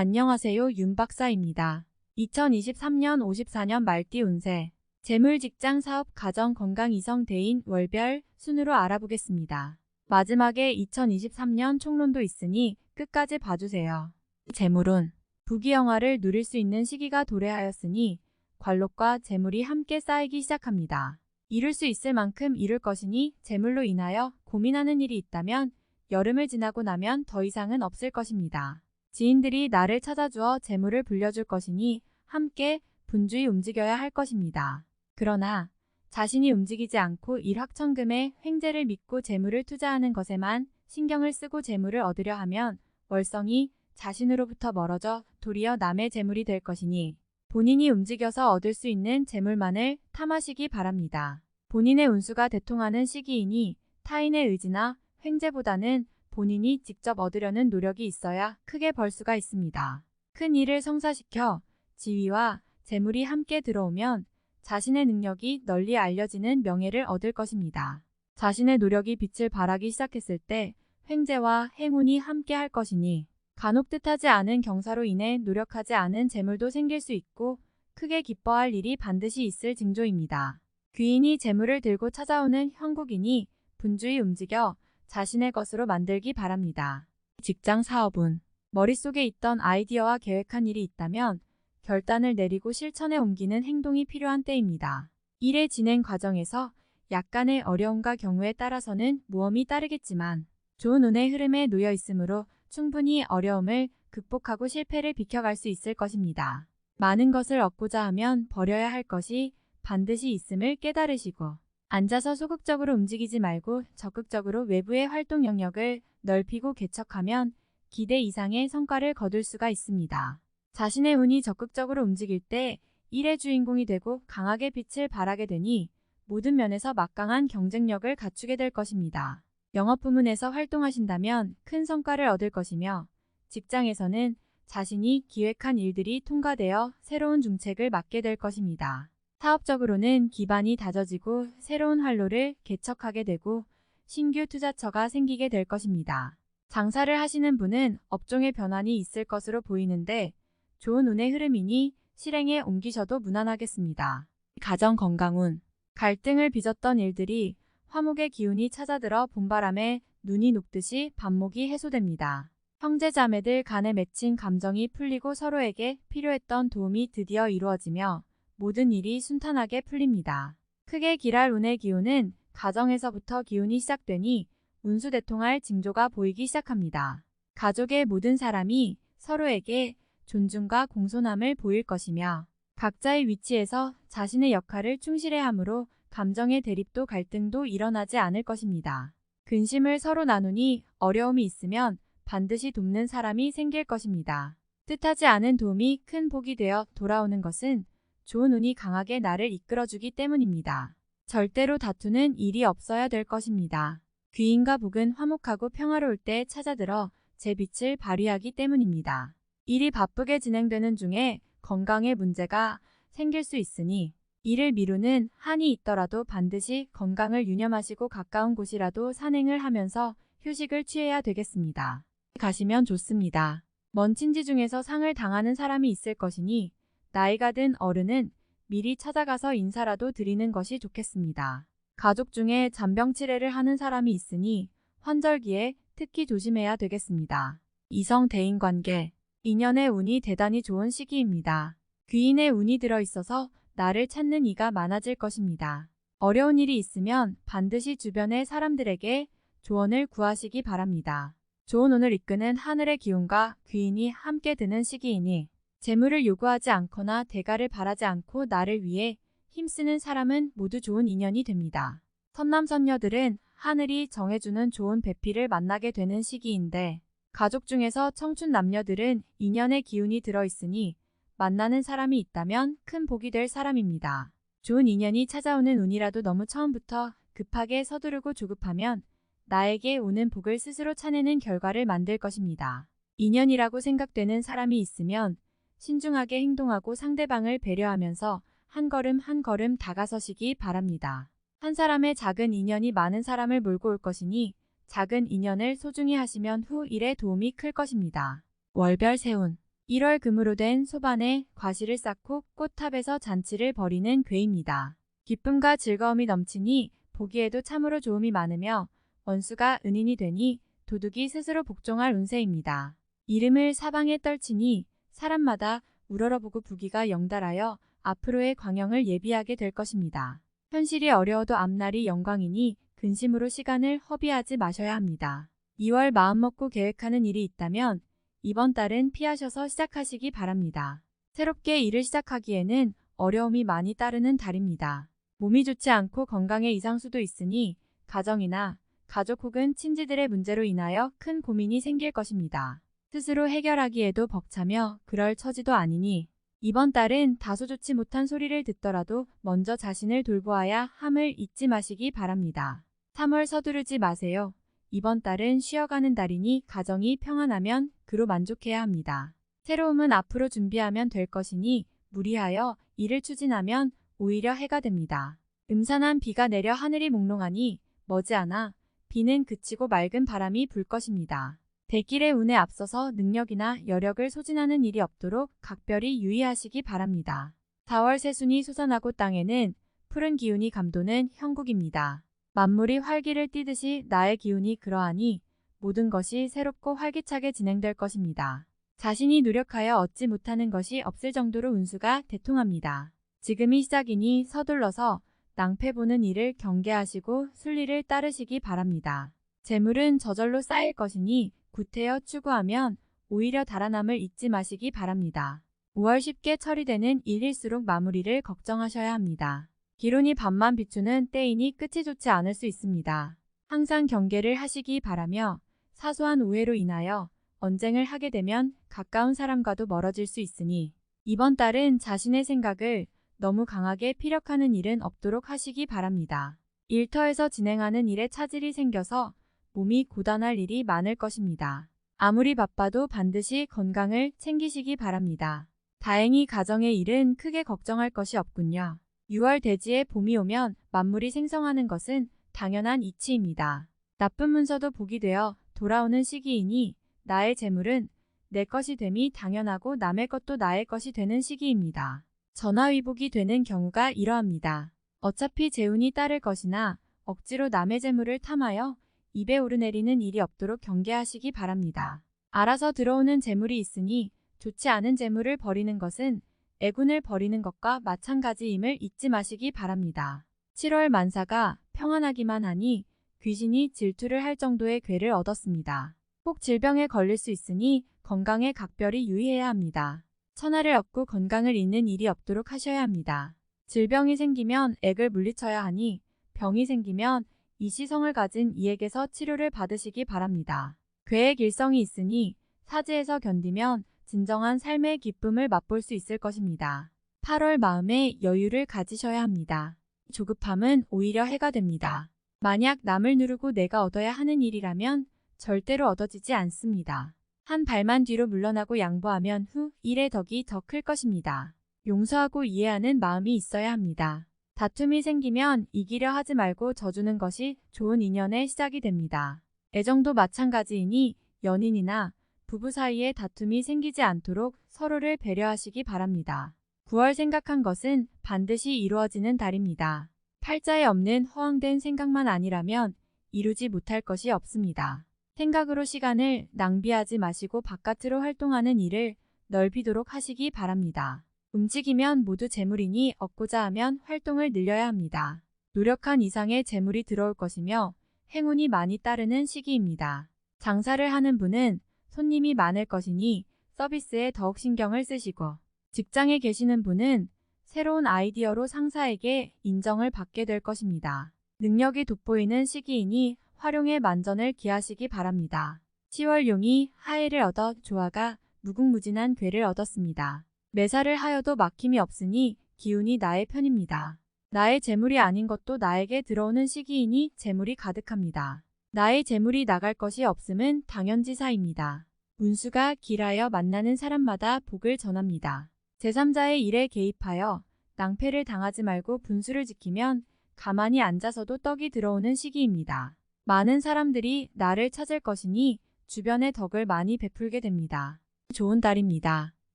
안녕하세요 윤 박사입니다. 2023년 54년 말띠 운세 재물 직장 사업 가정 건강 이성 대인 월별 순으로 알아보겠습니다. 마지막에 2023년 총론도 있으니 끝까지 봐주세요. 재물운 부귀영화를 누릴 수 있는 시기가 도래하였으니 관록과 재물이 함께 쌓이기 시작합니다. 이룰 수 있을 만큼 이룰 것이니 재물로 인하여 고민하는 일이 있다면 여름을 지나고 나면 더 이상은 없을 것입니다. 지인들이 나를 찾아주어 재물을 불려줄 것이니 함께 분주히 움직여야 할 것입니다. 그러나 자신이 움직이지 않고 일확천금의 횡재를 믿고 재물을 투자하는 것에만 신경을 쓰고 재물을 얻으려 하면 월성이 자신으로부터 멀어져 도리어 남의 재물이 될 것이니 본인이 움직여서 얻을 수 있는 재물만을 탐하시기 바랍니다. 본인의 운수가 대통하는 시기이니 타인의 의지나 횡재보다는 본인이 직접 얻으려는 노력이 있어야 크게 벌 수가 있습니다. 큰 일을 성사시켜 지위와 재물이 함께 들어오면 자신의 능력이 널리 알려지는 명예를 얻을 것입니다. 자신의 노력이 빛을 발하기 시작했을 때 횡재와 행운이 함께 할 것이니 간혹 뜻하지 않은 경사로 인해 노력하지 않은 재물도 생길 수 있고 크게 기뻐할 일이 반드시 있을 징조입니다. 귀인이 재물을 들고 찾아오는 형국이니 분주히 움직여 자신의 것으로 만들기 바랍니다. 직장 사업은 머릿속에 있던 아이디어와 계획한 일이 있다면 결단을 내리고 실천에 옮기는 행동이 필요한 때입니다. 일의 진행 과정에서 약간의 어려움과 경우에 따라서는 모험이 따르겠지만 좋은 운의 흐름에 놓여 있으므로 충분히 어려움을 극복하고 실패를 비켜갈 수 있을 것입니다. 많은 것을 얻고자 하면 버려야 할 것이 반드시 있음을 깨달으시고 앉아서 소극적으로 움직이지 말고 적극적으로 외부의 활동 영역을 넓히고 개척하면 기대 이상의 성과를 거둘 수가 있습니다. 자신의 운이 적극적으로 움직일 때 일의 주인공이 되고 강하게 빛을 발하게 되니 모든 면에서 막강한 경쟁력을 갖추게 될 것입니다. 영업 부문에서 활동하신다면 큰 성과를 얻을 것이며 직장에서는 자신이 기획한 일들이 통과되어 새로운 중책을 맡게 될 것입니다. 사업적으로는 기반이 다져지고 새로운 활로를 개척하게 되고 신규 투자처가 생기게 될 것입니다. 장사를 하시는 분은 업종의 변환이 있을 것으로 보이는데 좋은 운의 흐름이니 실행에 옮기셔도 무난하겠습니다. 가정 건강운 갈등을 빚었던 일들이 화목의 기운이 찾아들어 봄바람에 눈이 녹듯이 반목이 해소됩니다. 형제자매들 간에 맺힌 감정이 풀리고 서로에게 필요했던 도움이 드디어 이루어지며 모든 일이 순탄하게 풀립니다. 크게 길할 운의 기운은 가정에서부터 기운이 시작되니 운수대통할 징조가 보이기 시작합니다. 가족의 모든 사람이 서로에게 존중과 공손함을 보일 것이며 각자의 위치에서 자신의 역할을 충실해 함으로 감정의 대립도 갈등도 일어나지 않을 것입니다. 근심을 서로 나누니 어려움이 있으면 반드시 돕는 사람이 생길 것입니다. 뜻하지 않은 도움이 큰 복이 되어 돌아오는 것은 좋은 운이 강하게 나를 이끌어주기 때문입니다. 절대로 다투는 일이 없어야 될 것입니다. 귀인과 복은 화목하고 평화로울 때 찾아들어 제 빛을 발휘하기 때문입니다. 일이 바쁘게 진행되는 중에 건강에 문제가 생길 수 있으니 일을 미루는 한이 있더라도 반드시 건강을 유념하시고 가까운 곳이라도 산행을 하면서 휴식을 취해야 되겠습니다. 가시면 좋습니다. 먼 친지 중에서 상을 당하는 사람이 있을 것이니 나이가 든 어른은 미리 찾아가서 인사라도 드리는 것이 좋겠습니다. 가족 중에 잔병 치레를 하는 사람이 있으니 환절기에 특히 조심해야 되겠습니다. 이성 대인 관계 인연의 운이 대단히 좋은 시기입니다. 귀인의 운이 들어있어서 나를 찾는 이가 많아질 것입니다. 어려운 일이 있으면 반드시 주변의 사람들에게 조언을 구하시기 바랍니다. 좋은 운을 이끄는 하늘의 기운과 귀인이 함께 드는 시기이니 재물을 요구하지 않거나 대가를 바라지 않고 나를 위해 힘쓰는 사람은 모두 좋은 인연이 됩니다. 선남선녀들은 하늘이 정해주는 좋은 배필을 만나게 되는 시기인데 가족 중에서 청춘 남녀들은 인연의 기운이 들어있으니 만나는 사람이 있다면 큰 복이 될 사람입니다. 좋은 인연이 찾아오는 운이라도 너무 처음부터 급하게 서두르고 조급하면 나에게 오는 복을 스스로 차내는 결과를 만들 것입니다. 인연이라고 생각되는 사람이 있으면 신중하게 행동하고 상대방을 배려하면서 한 걸음 한 걸음 다가서시기 바랍니다. 한 사람의 작은 인연이 많은 사람을 몰고 올 것이니 작은 인연을 소중히 하시면 후 일에 도움이 클 것입니다. 월별 세운 1월 금으로 된 소반에 과실을 쌓고 꽃탑에서 잔치를 벌이는 괴입니다. 기쁨과 즐거움이 넘치니 보기에도 참으로 좋음이 많으며 원수가 은인이 되니 도둑이 스스로 복종할 운세입니다. 이름을 사방에 떨치니 사람마다 우러러보고 부기가 영달하여 앞으로의 광영을 예비하게 될 것입니다. 현실이 어려워도 앞날이 영광이니 근심으로 시간을 허비하지 마셔야 합니다. 2월 마음먹고 계획하는 일이 있다면 이번 달은 피하셔서 시작하시기 바랍니다. 새롭게 일을 시작하기에는 어려움이 많이 따르는 달입니다. 몸이 좋지 않고 건강에 이상수도 있으니 가정이나 가족 혹은 친지들의 문제로 인하여 큰 고민이 생길 것입니다. 스스로 해결하기에도 벅차며 그럴 처지도 아니니 이번 달은 다소 좋지 못한 소리를 듣더라도 먼저 자신을 돌보아야 함을 잊지 마시기 바랍니다. 3월 서두르지 마세요. 이번 달은 쉬어가는 달이니 가정이 평안하면 그로 만족해야 합니다. 새로움은 앞으로 준비하면 될 것이니 무리하여 일을 추진하면 오히려 해가 됩니다. 음산한 비가 내려 하늘이 몽롱하니 머지않아 비는 그치고 맑은 바람이 불 것입니다. 대길의 운에 앞서서 능력이나 여력을 소진하는 일이 없도록 각별히 유의하시기 바랍니다. 4월 새순이 솟아나고 땅에는 푸른 기운이 감도는 형국입니다. 만물이 활기를 띠듯이 나의 기운이 그러하니 모든 것이 새롭고 활기차게 진행될 것입니다. 자신이 노력하여 얻지 못하는 것이 없을 정도로 운수가 대통합니다. 지금이 시작이니 서둘러서 낭패 보는 일을 경계하시고 순리를 따르시기 바랍니다. 재물은 저절로 쌓일 것이니 구태여 추구하면 오히려 달아남을 잊지 마시기 바랍니다. 5월 쉽게 처리되는 일일수록 마무리를 걱정하셔야 합니다. 기론이 밤만 비추는 때이니 끝이 좋지 않을 수 있습니다. 항상 경계를 하시기 바라며 사소한 오해로 인하여 언쟁을 하게 되면 가까운 사람과도 멀어질 수 있으니 이번 달은 자신의 생각을 너무 강하게 피력하는 일은 없도록 하시기 바랍니다. 일터에서 진행하는 일에 차질이 생겨서 몸이 고단할 일이 많을 것입니다. 아무리 바빠도 반드시 건강을 챙기시기 바랍니다. 다행히 가정의 일은 크게 걱정할 것이 없군요. 6월 대지에 봄이 오면 만물이 생성하는 것은 당연한 이치입니다. 나쁜 문서도 복이 되어 돌아오는 시기이니 나의 재물은 내 것이 됨이 당연하고 남의 것도 나의 것이 되는 시기입니다. 전화위복이 되는 경우가 이러합니다. 어차피 재운이 따를 것이나 억지로 남의 재물을 탐하여 입에 오르내리는 일이 없도록 경계하시기 바랍니다. 알아서 들어오는 재물이 있으니 좋지 않은 재물을 버리는 것은 애군을 버리는 것과 마찬가지임을 잊지 마시기 바랍니다. 7월 만사가 평안하기만 하니 귀신이 질투를 할 정도의 괴를 얻었습니다. 혹 질병에 걸릴 수 있으니 건강에 각별히 유의해야 합니다. 천하를 얻고 건강을 잃는 일이 없도록 하셔야 합니다. 질병이 생기면 액을 물리쳐야 하니 병이 생기면 이 시성을 가진 이에게서 치료를 받으시기 바랍니다. 괴의 길성이 있으니 사지에서 견디면 진정한 삶의 기쁨을 맛볼 수 있을 것입니다. 8월 마음에 여유를 가지셔야 합니다. 조급함은 오히려 해가 됩니다. 만약 남을 누르고 내가 얻어야 하는 일이라면 절대로 얻어지지 않습니다. 한 발만 뒤로 물러나고 양보하면 후 일의 덕이 더 클 것입니다. 용서하고 이해하는 마음이 있어야 합니다. 다툼이 생기면 이기려 하지 말고 져주는 것이 좋은 인연의 시작이 됩니다. 애정도 마찬가지이니 연인이나 부부 사이에 다툼이 생기지 않도록 서로를 배려하시기 바랍니다. 9월 생각한 것은 반드시 이루어지는 달입니다. 팔자에 없는 허황된 생각만 아니라면 이루지 못할 것이 없습니다. 생각으로 시간을 낭비하지 마시고 바깥으로 활동하는 일을 넓히도록 하시기 바랍니다. 움직이면 모두 재물이니 얻고자 하면 활동을 늘려야 합니다. 노력한 이상의 재물이 들어올 것이며 행운이 많이 따르는 시기입니다. 장사를 하는 분은 손님이 많을 것이니 서비스에 더욱 신경을 쓰시고 직장에 계시는 분은 새로운 아이디어로 상사에게 인정을 받게 될 것입니다. 능력이 돋보이는 시기이니 활용에 만전을 기하시기 바랍니다. 10월 용이 하해를 얻어 조화가 무궁무진한 괴를 얻었습니다. 매사를 하여도 막힘이 없으니 기운이 나의 편입니다. 나의 재물이 아닌 것도 나에게 들어오는 시기이니 재물이 가득합니다. 나의 재물이 나갈 것이 없음은 당연지사입니다. 운수가 길하여 만나는 사람마다 복을 전합니다. 제3자의 일에 개입하여 낭패를 당하지 말고 분수를 지키면 가만히 앉아서도 떡이 들어오는 시기입니다. 많은 사람들이 나를 찾을 것이니 주변에 덕을 많이 베풀게 됩니다. 좋은 달입니다.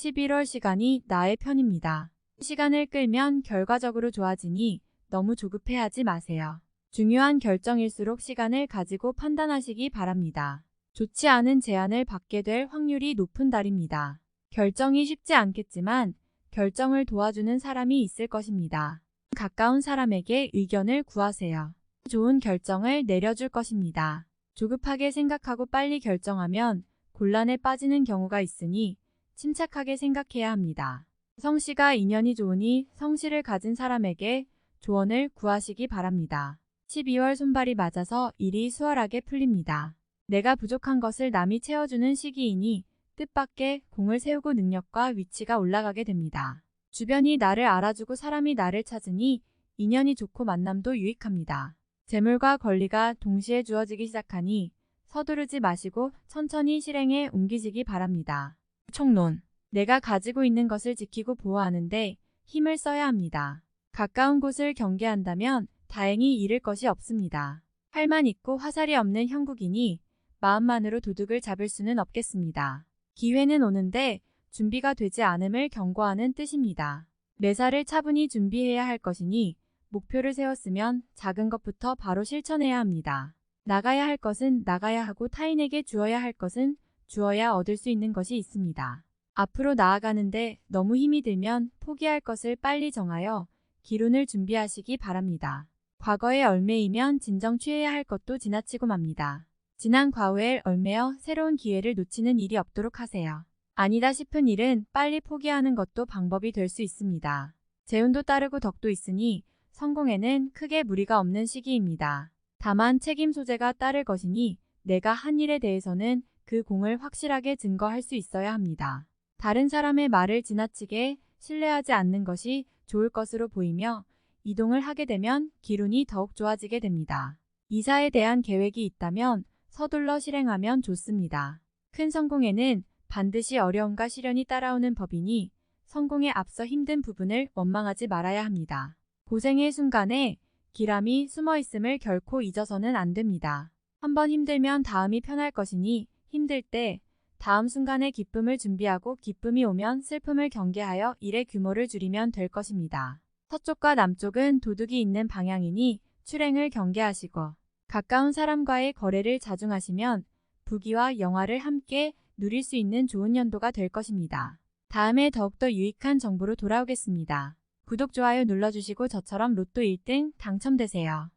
11월 시간이 나의 편입니다. 시간을 끌면 결과적으로 좋아지니 너무 조급해하지 마세요. 중요한 결정일수록 시간을 가지고 판단하시기 바랍니다. 좋지 않은 제안을 받게 될 확률이 높은 달입니다. 결정이 쉽지 않겠지만 결정을 도와주는 사람이 있을 것입니다. 가까운 사람에게 의견을 구하세요. 좋은 결정을 내려줄 것입니다. 조급하게 생각하고 빨리 결정하면 곤란에 빠지는 경우가 있으니 침착하게 생각해야 합니다. 성씨가 인연이 좋으니 성씨를 가진 사람에게 조언을 구하시기 바랍니다. 12월 손발이 맞아서 일이 수월하게 풀립니다. 내가 부족한 것을 남이 채워주는 시기이니 뜻밖의 공을 세우고 능력과 위치가 올라가게 됩니다. 주변이 나를 알아주고 사람이 나를 찾으니 인연이 좋고 만남도 유익합니다. 재물과 권리가 동시에 주어지기 시작하니 서두르지 마시고 천천히 실행에 옮기시기 바랍니다. 총론. 내가 가지고 있는 것을 지키고 보호하는데 힘을 써야 합니다. 가까운 곳을 경계한다면 다행히 잃을 것이 없습니다. 활만 있고 화살이 없는 형국이니 마음만으로 도둑을 잡을 수는 없겠습니다. 기회는 오는데 준비가 되지 않음을 경고하는 뜻입니다. 매사를 차분히 준비해야 할 것이니 목표를 세웠으면 작은 것부터 바로 실천해야 합니다. 나가야 할 것은 나가야 하고 타인에게 주어야 할 것은 주어야 얻을 수 있는 것이 있습니다. 앞으로 나아가는데 너무 힘이 들면 포기할 것을 빨리 정하여 기론을 준비하시기 바랍니다. 과거에 얼매이면 진정 취해야 할 것도 지나치고 맙니다. 지난 과거에 얼매어 새로운 기회를 놓치는 일이 없도록 하세요. 아니다 싶은 일은 빨리 포기하는 것도 방법이 될 수 있습니다. 재운도 따르고 덕도 있으니 성공에는 크게 무리가 없는 시기입니다. 다만 책임 소재가 따를 것이니 내가 한 일에 대해서는 그 공을 확실하게 증거할 수 있어야 합니다. 다른 사람의 말을 지나치게 신뢰하지 않는 것이 좋을 것으로 보이며 이동을 하게 되면 기운이 더욱 좋아지게 됩니다. 이사에 대한 계획이 있다면 서둘러 실행하면 좋습니다. 큰 성공에는 반드시 어려움과 시련이 따라오는 법이니 성공에 앞서 힘든 부분을 원망하지 말아야 합니다. 고생의 순간에 기람이 숨어 있음을 결코 잊어서는 안 됩니다. 한번 힘들면 다음이 편할 것이니 힘들 때 다음 순간의 기쁨을 준비하고 기쁨이 오면 슬픔을 경계하여 일의 규모를 줄이면 될 것입니다. 서쪽과 남쪽은 도둑이 있는 방향이니 출행을 경계하시고 가까운 사람과의 거래를 자중하시면 부귀와 영화를 함께 누릴 수 있는 좋은 연도가 될 것입니다. 다음에 더욱더 유익한 정보로 돌아오겠습니다. 구독, 좋아요 눌러주시고 저처럼 로또 1등 당첨되세요.